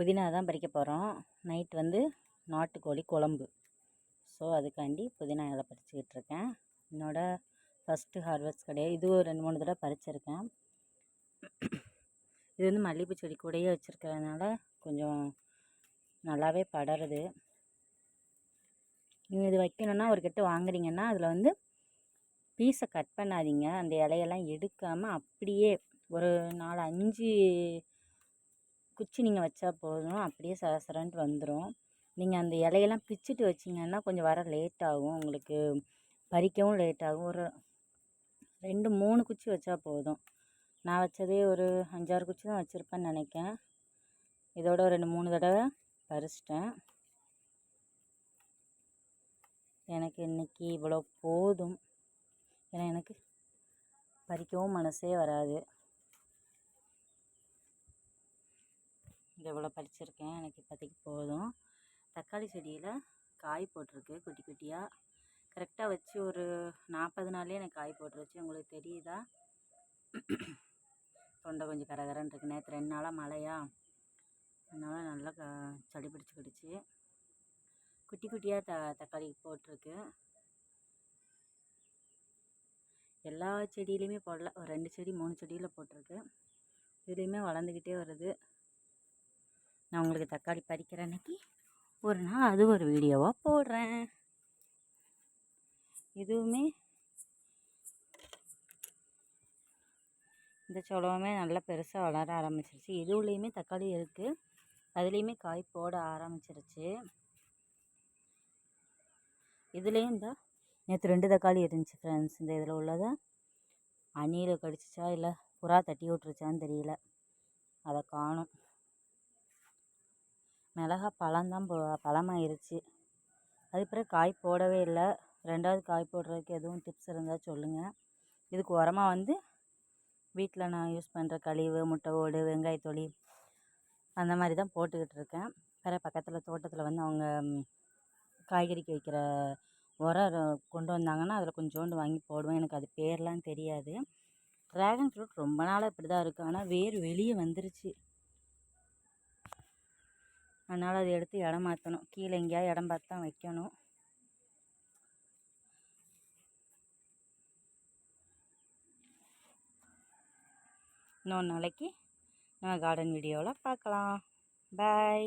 புதினா தான் பறிக்க போகிறோம் நைட் வந்து நாட்டுக்கோழி குழம்பு. ஸோ அதுக்காண்டி புதினா இலை பறிச்சுக்கிட்டு இருக்கேன். என்னோடய ஃபஸ்ட்டு ஹார்வெஸ்ட் கிடையாது இதுவும் ரெண்டு மூணு தடவை பறிச்சிருக்கேன். இது வந்து மல்லிகைப்பூ செடி கூடயே வச்சுருக்கறதுனால கொஞ்சம் நல்லாவே படருது. நீங்கள் இது வைக்கணுன்னா ஒரு கட்டு வாங்குறீங்கன்னா அதில் வந்து பீஸை கட் பண்ணாதீங்க. அந்த இலையெல்லாம் எடுக்காமல் அப்படியே ஒரு நாலு அஞ்சு குச்சி நீங்கள் வச்சா போதும். அப்படியே சரசரன்ட்டு வந்துடும் நீங்கள் அந்த இலையெல்லாம் பிச்சுட்டு வச்சிங்கன்னா கொஞ்சம் வர லேட் ஆகும். உங்களுக்கு பறிக்கவும் லேட் ஆகும். ஒரு ரெண்டு மூணு குச்சி வச்சா போதும். நான் வச்சதே ஒரு அஞ்சாறு குச்சி தான் வச்சுருப்பேன்னு நினைக்கேன் இதோட ரெண்டு மூணு தடவை பறிச்சிட்டேன். எனக்கு இன்றைக்கி இவ்வளோ போதும். ஏன்னா எனக்கு பறிக்கவும் மனசே வராது. இது இவ்வளோ பறிச்சிருக்கேன். எனக்கு இப்போதைக்கு போதும். தக்காளி செடியில் காய் போட்டிருக்கு குட்டி குட்டியாக கரெக்டாக வச்சு ஒரு நாற்பது நாள்லேயே எனக்கு காய் போட்டுருச்சு. உங்களுக்கு தெரியுதா? தொண்டை கொஞ்சம் கரகரன்னு இருக்கு. நேற்று ரெண்டு நாளாக மழையா. அதனால் நல்லா க சளி பிடிச்சிக்கிடுச்சு குட்டி குட்டியாக த தக்காளி போட்டிருக்கு. எல்லா செடியிலையுமே போடல. ஒரு ரெண்டு செடி மூணு செடியில் போட்டிருக்கு. இதுலேயுமே வளர்ந்துக்கிட்டே வருது. நான் உங்களுக்கு தக்காளி பறிக்கிற அன்னைக்கு ஒரு நாள் அது ஒரு வீடியோவாக போடுறேன். இதுவுமே இந்த சோளமே நல்லா பெருசாக வளர ஆரம்பிச்சிருச்சு. இதுவுலேயுமே தக்காளி இருக்குது அதுலேயுமே காய் போட ஆரம்பிச்சிருச்சு. இதுலேயும் இந்த நேற்று ரெண்டு தக்காளி இருந்துச்சு ஃப்ரெண்ட்ஸ் இந்த இதில் உள்ளதை அணியில் கடிச்சிச்சா இல்லை புறா தட்டி விட்ருச்சான்னு தெரியல. அதை காணும். மிளகா பழம்தான் போ பழமாயிருச்சு. அதுக்கு பிறகு காய் போடவே இல்லை. ரெண்டாவது காய் போடுறதுக்கு எதுவும் டிப்ஸ் இருந்தால் சொல்லுங்கள் இதுக்கு உரமா வந்து வீட்டில் நான் யூஸ் பண்ணுற கழிவு முட்டை ஓடு வெங்காயத்தொலி அந்த மாதிரி தான் போட்டுக்கிட்டு இருக்கேன். வேறு பக்கத்தில் தோட்டத்தில் வந்து அவங்க காய்கறிக்கு வைக்கிற உரம் கொண்டு வந்தாங்கன்னா அதில் கொஞ்சோண்டு வாங்கி போடுவேன். எனக்கு அது பேர்லாம் தெரியாது. ட்ராகன் ஃப்ரூட் ரொம்ப நாளாக இப்படி தான் இருக்குது ஆனால் வேர் வெளியே வந்துருச்சு. அதனால் அதை எடுத்து இடம் மாற்றணும் கீழே எங்கேயாவது இடம் பார்த்து தான் வைக்கணும். இன்னொரு நாளைக்கு நம்ம கார்டன் வீடியோவில் பார்க்கலாம். பாய்